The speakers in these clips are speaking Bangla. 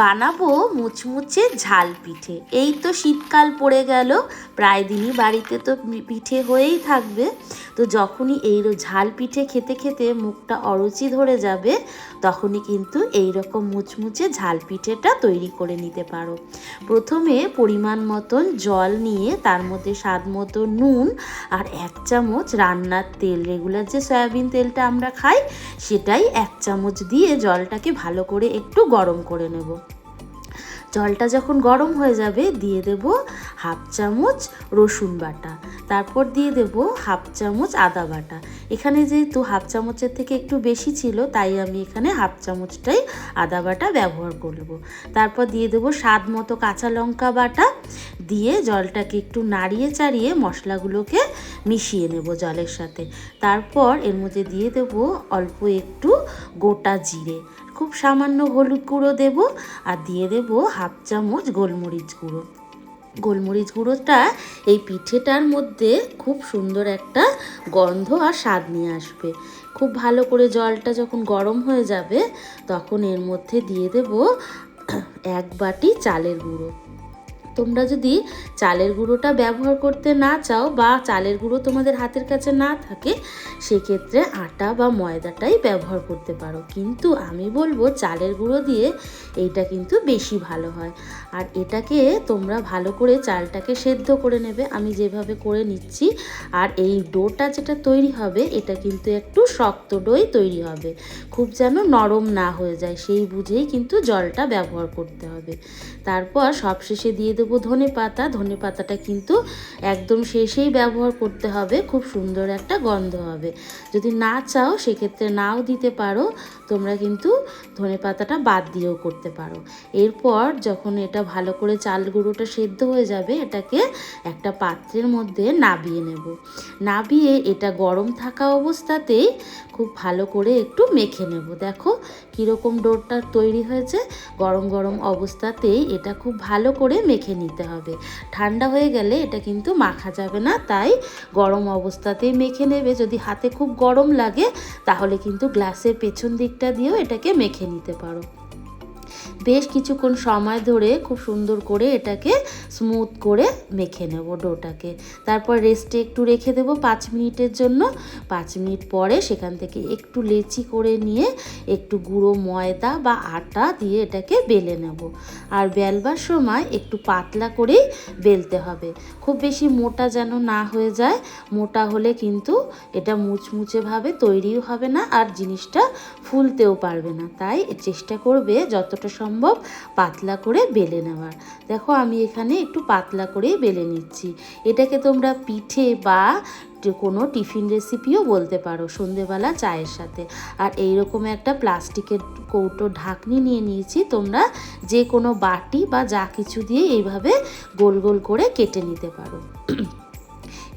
বানাবো মুচমুচে ঝাল পিঠে। এই তো শীতকাল পড়ে গেল, প্রায় দিনই বাড়িতে তো পিঠে হয়েই থাকবে। তো যখনই এই ঝাল পিঠে খেতে খেতে মুখটা অরুচি ধরে যাবে, তখনই কিন্তু এই রকম মুচমুচে ঝাল পিঠেটা তৈরি করে নিতে পারো। প্রথমে পরিমাণ মতন জল নিয়ে তার মধ্যে স্বাদ মতো নুন আর এক চামচ রান্নার তেল, রেগুলার যে সয়াবিন তেলটা আমরা খাই, সেটাই এক চামচ দিয়ে জলটাকে ভালো করে একটু গরম করে নেব। জলটা যখন গরম হয়ে যাবে, দিয়ে দেব হাফ চামচ রসুন বাটা। তারপর দিয়ে দেব হাফ চামচ আদা বাটা। এখানে যেহেতু হাফ চামচের থেকে একটু বেশি ছিল, তাই আমি এখানে হাফ চামচটাই আদা বাটা ব্যবহার করব। তারপর দিয়ে দেব স্বাদ মতো কাঁচা লঙ্কা বাটা। দিয়ে জলটাকে একটু নাড়িয়ে চাড়িয়ে মশলাগুলোকে মিশিয়ে নেব জলের সাথে। তারপর এর মধ্যে দিয়ে দেব অল্প একটু গোটা জিরে। খুব সামান্য হলুদ গুঁড়ো দেব আর দিয়ে দেব হাফ চামচ গোলমরিচ গুঁড়ো। গোলমরিচ গুঁড়োটা এই পিঠেটার মধ্যে খুব সুন্দর একটা গন্ধ আর স্বাদ নিয়ে আসবে। খুব ভালো করে জলটা যখন গরম হয়ে যাবে, তখন এর মধ্যে দিয়ে দেব এক বাটি চালের গুঁড়ো। তোমরা যদি চালের গুঁড়োটা ব্যবহার করতে না চাও বা চালের গুঁড়ো তোমাদের হাতের কাছে না থাকে, সেক্ষেত্রে আটা বা ময়দাটাই ব্যবহার করতে পারো। কিন্তু আমি বলব চালের গুঁড়ো দিয়ে এইটা কিন্তু বেশি ভালো হয়। আর এটাকে তোমরা ভালো করে চালটাকে সেদ্ধ করে নেবে। আমি যেভাবে করে নিচ্ছি, আর এই ডোটা যেটা তৈরি হবে, এটা কিন্তু একটু শক্ত ডোই তৈরি হবে। খুব যেন নরম না হয়ে যায়, সেই বুঝেই কিন্তু জলটা ব্যবহার করতে হবে। তারপর সবশেষে দিয়ে দেবো ধনে পাতা। ধনে পাতাটা কিন্তু একদম শেষেই ব্যবহার করতে হবে। খুব সুন্দর একটা গন্ধ হবে। যদি না চাও, সেক্ষেত্রে নাও দিতে পারো। তোমরা কিন্তু ধনে পাতাটা বাদ দিয়েও করতে পারো। এরপর যখন এটা ভালো করে চাল গুঁড়োটা সেদ্ধ হয়ে যাবে, এটাকে একটা পাত্রের মধ্যে নাবিয়ে নেব। নাবিয়ে এটা গরম থাকা অবস্থাতেই খুব ভালো করে একটু মেখে নেব। দেখো কীরকম ডোরটা তৈরি হয়েছে। গরম গরম অবস্থাতেই এটা খুব ভালো করে মেখে নিতে হবে। ঠান্ডা হয়ে গেলে এটা কিন্তু মাখা যাবে না, তাই গরম অবস্থাতেই মেখে নেবে। যদি হাতে খুব গরম লাগে, তাহলে কিন্তু গ্লাসের পেছন দিকটা দিয়েও এটাকে মেখে নিতে পারো। বেশ কিছুক্ষণ সময় ধরে খুব সুন্দর করে এটাকে স্মুথ করে মেখে নেব ডোটাকে। তারপর রেস্টে একটু রেখে দেব পাঁচ মিনিটের জন্য। পাঁচ মিনিট পরে সেখান থেকে একটু লেচি করে নিয়ে একটু গুঁড়ো ময়দা বা আটা দিয়ে এটাকে বেলে নেব। আর বেলবার সময় একটু পাতলা করেই বেলতে হবে। খুব বেশি মোটা যেন না হয়ে যায়, মোটা হলে কিন্তু এটা মুচমুচেভাবে তৈরিও হবে না আর জিনিসটা ফুলতেও পারবে না। তাই চেষ্টা করবে যতটা সম্ভব পাতলা করে বেলে নেওয়ার। দেখো আমি এখানে একটু পাতলা করেই বেলে নিচ্ছি। এটাকে তোমরা পিঠে বা কোনো টিফিন রেসিপিও বলতে পারো সন্ধেবেলা চায়ের সাথে। আর এই রকম একটা প্লাস্টিকের কৌটো ঢাকনি নিয়ে নিয়েছি, তোমরা যে কোনো বাটি বা যা কিছু দিয়ে এইভাবে গোল গোল করে কেটে নিতে পারো।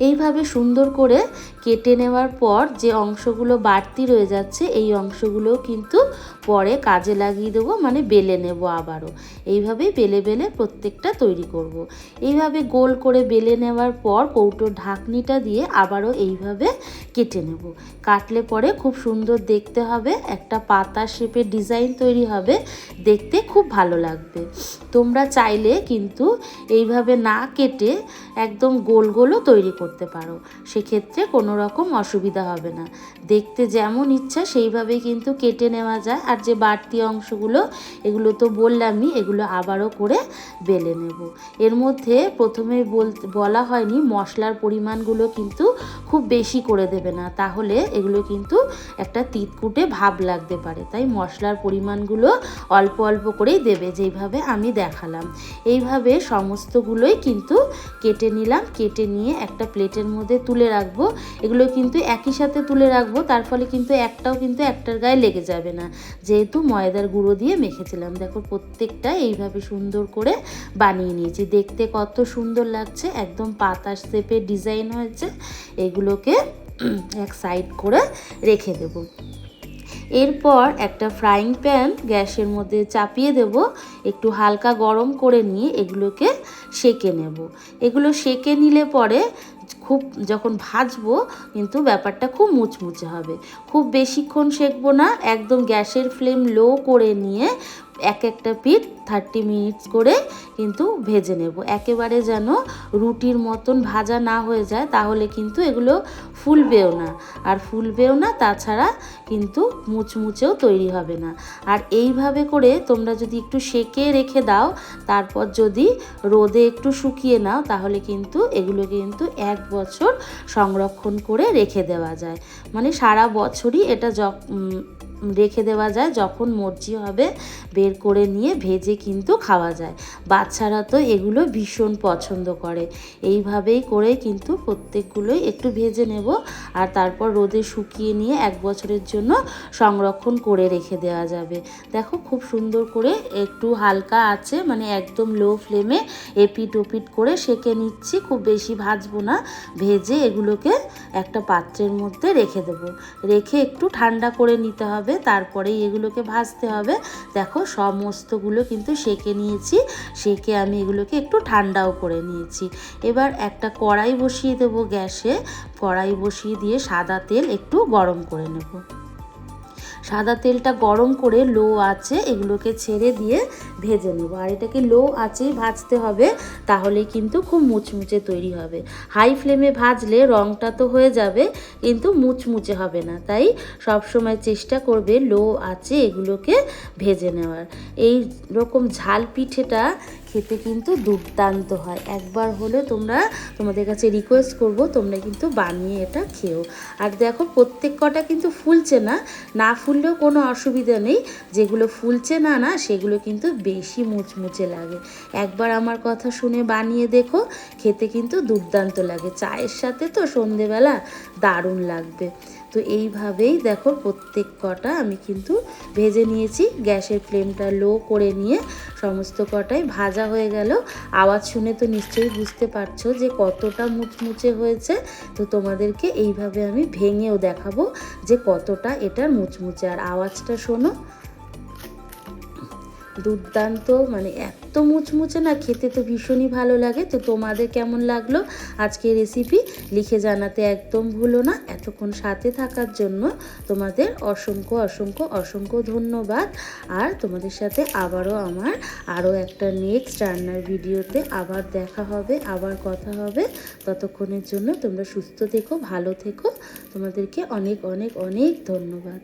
এইভাবে সুন্দর করে কেটে নেওয়ার পর যে অংশগুলো বাড়তি রয়ে যাচ্ছে, এই অংশগুলোও কিন্তু পরে কাজে লাগিয়ে দেবো মানে বেলে নেব আবারও। এইভাবেই বেলে বেলে প্রত্যেকটা তৈরি করব। এইভাবে গোল করে বেলে নেওয়ার পর কৌটোর ঢাকনিটা দিয়ে আবারও এইভাবে কেটে নেব। কাটলে পরে খুব সুন্দর দেখতে হবে, একটা পাতা শেপের ডিজাইন তৈরি হবে, দেখতে খুব ভালো লাগবে। তোমরা চাইলে কিন্তু এইভাবে না কেটে একদম গোল গোলও তৈরি করতে পারো। সেক্ষেত্রে কোনো রকম অসুবিধা হবে না। দেখতে যেমন ইচ্ছা সেইভাবেই কিন্তু কেটে নেওয়া যায়, আর যে বাড়তি অংশগুলো, এগুলো তো বললামই, এগুলো আবারও করে বেলে নেব। এর মধ্যে প্রথমে বলা হয়নি মশলার পরিমাণগুলো কিন্তু খুব বেশি করে দেবে না, তাহলে এগুলো কিন্তু একটা তিতকুটে ভাব লাগতে পারে। তাই মশলার পরিমাণগুলো অল্প অল্প করেই দেবে, যেইভাবে আমি দেখালাম। এইভাবে সমস্তগুলোই কিন্তু কেটে নিলাম, কেটে নিয়ে একটা প্লেটের মধ্যে তুলে রাখব। এগুলো কিন্তু একই সাথে তুলে রাখব, তার ফলে কিন্তু একটাও কিন্তু একটার গায়ে লেগে যাবে না। যেহেতু ময়দার গুঁড়ো দিয়ে মেখেছিলাম। দেখো প্রত্যেকটা এইভাবে সুন্দর করে বানিয়ে নিয়েছি। দেখতে কত সুন্দর লাগছে। একদম পাতা শেপের ডিজাইন হয়েছে। এগুলোকে এক সাইড করে রেখে দেবো। এরপর একটা ফ্রাইং প্যান গ্যাসের মধ্যে চাপিয়ে দেব। একটু হালকা গরম করে নিয়ে এগুলোকে সেকে নেব। এগুলো সেকে নিলে পরে খুব যখন ভাজবো কিন্তু ব্যাপারটা খুব মুচমুচে হবে। খুব বেশিক্ষণ সেকবো না, একদম গ্যাসের ফ্লেম লো করে নিয়ে এক একটা পিঠ থার্টি মিনিটস করে কিন্তু ভেজে নেব। একেবারে যেন রুটির মতন ভাজা না হয়ে যায়, তাহলে কিন্তু এগুলো ফুলবেও না। আর ফুলবেও না, তাছাড়া কিন্তু মুচমুচেও তৈরি হবে না। আর এইভাবে করে তোমরা যদি একটু সেকে রেখে দাও, তারপর যদি রোদে একটু শুকিয়ে নাও, তাহলে কিন্তু এগুলো কিন্তু এক বছর সংরক্ষণ করে রেখে দেওয়া যায়। মানে সারা বছরই এটা রেখে দেওয়া যায়, যখন মর্জি হবে বের করে নিয়ে ভেজে কিন্তু খাওয়া যায়। বাচ্চারা তো এগুলো ভীষণ পছন্দ করে। এইভাবেই করে কিন্তু প্রত্যেকগুলোই একটু ভেজে নেব আর তারপর রোদে শুকিয়ে নিয়ে এক বছরের জন্য সংরক্ষণ করে রেখে দেওয়া যাবে। দেখো খুব সুন্দর করে একটু হালকা আছে মানে একদম লো ফ্লেমে এপিট ওপিট করে সেকে নিচ্ছি, খুব বেশি ভাজবো না। ভেজে এগুলোকে একটা পাত্রের মধ্যে রেখে দেবো। রেখে একটু ঠান্ডা করে নিতে হবে। তারপরেই এগুলোকে ভাজতে হবে। দেখো সমস্তগুলো কিন্তু সেকে নিয়েছি। সেকে আমি এগুলোকে একটু ঠান্ডাও করে নিয়েছি। এবার একটা কড়াই বসিয়ে দেবো গ্যাসে। কড়াই বসিয়ে দিয়ে সাদা তেল একটু গরম করে নেব। সাদা তেলটা গরম করে লো আছে এগুলোকে ছেড়ে দিয়ে ভেজে নেব। আর এটাকে লো আঁচেই ভাজতে হবে, তাহলে কিন্তু খুব মুচমুচে তৈরি হবে। হাই ফ্লেমে ভাজলে রঙটা তো হয়ে যাবে, কিন্তু মুচমুচে হবে না। তাই সব সময় চেষ্টা করবে লো আছে এগুলোকে ভেজে নেওয়ার। এই রকম ঝাল পিঠেটা খেতে কিন্তু দুর্দান্ত হয়। একবার হলে তোমরা তোমাদের কাছে রিকোয়েস্ট করব, তোমরা কিন্তু বানিয়ে এটা খেও। আর দেখো, প্রত্যেক কটা কিন্তু ফুলছে না। না ফুললেও কোনো অসুবিধা নেই। যেগুলো ফুলছে না না, সেগুলো কিন্তু বেশি মুচমুচে লাগে। একবার আমার কথা শুনে বানিয়ে দেখো, খেতে কিন্তু দুর্দান্ত লাগে। চায়ের সাথে তো সন্ধেবেলা দারুণ লাগবে। তো এইভাবেই দেখো প্রত্যেক কটা আমি কিন্তু ভেজে নিয়েছি। গ্যাসের ফ্লেমটা লো করে নিয়ে সমস্ত কটাই ভাজা হয়ে গেল। আওয়াজ শুনে তো নিশ্চয়ই বুঝতে পারছ যে কতটা মুচমুচে হয়েছে। তো তোমাদেরকে এইভাবে আমি ভেঙেও দেখাবো যে কতটা এটার মুচমুচে। আর আওয়াজটা শোনো। দুর্দান্ত মানে এত মুচমুচে না, খেতে তো ভীষণই ভালো লাগে। তো তোমাদের কেমন লাগল আজকে রেসিপি লিখে জানাতে একদম ভুলো না। এতক্ষণ সাথে থাকার জন্য তোমাদের অসংখ্য অসংখ্য অসংখ্য ধন্যবাদ। আর তোমাদের সাথে আবারও আমার আরও একটা নেক্সট রান্নার ভিডিওতে আবার দেখা হবে, আবার কথা হবে। ততক্ষণের জন্য তোমরা সুস্থ থেকো, ভালো থেকো। তোমাদেরকে অনেক অনেক অনেক ধন্যবাদ।